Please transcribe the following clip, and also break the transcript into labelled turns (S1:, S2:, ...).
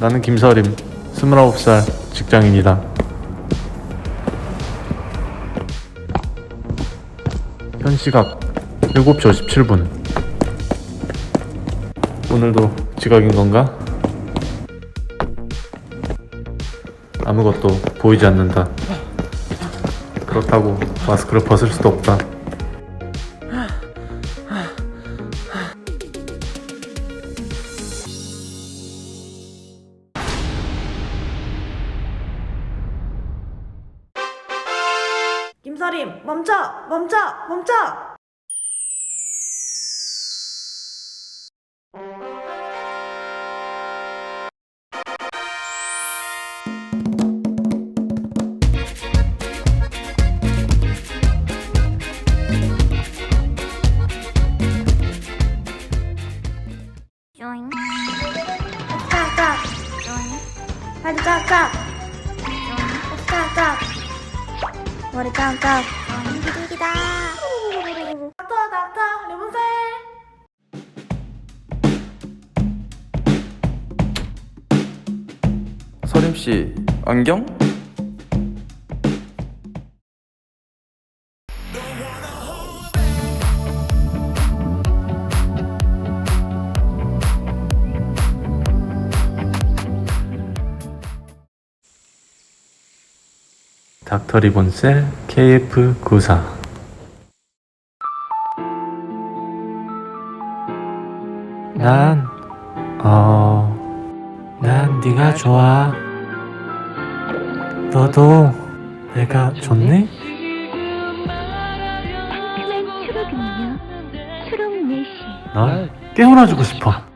S1: 나는 김서림, 29살 직장인이다. 현 시각 7시 57분. 오늘도 지각인 건가? 아무것도 보이지 않는다. 그렇다고 마스크를 벗을 수도 없다.
S2: 김서림 멈춰 멈춰 멈춰!
S3: 조잉
S2: 깍깍
S3: 조잉
S2: 바지 깍깍 머리
S3: 조잉 기기기다.
S2: 닥터 닥터 레몬셀.
S4: 서림 씨 안경?
S1: 닥터 리본셀 KF94 난, 어, 난 네가 좋아. 너도 내가 좋니? 널 깨물어주고 싶어.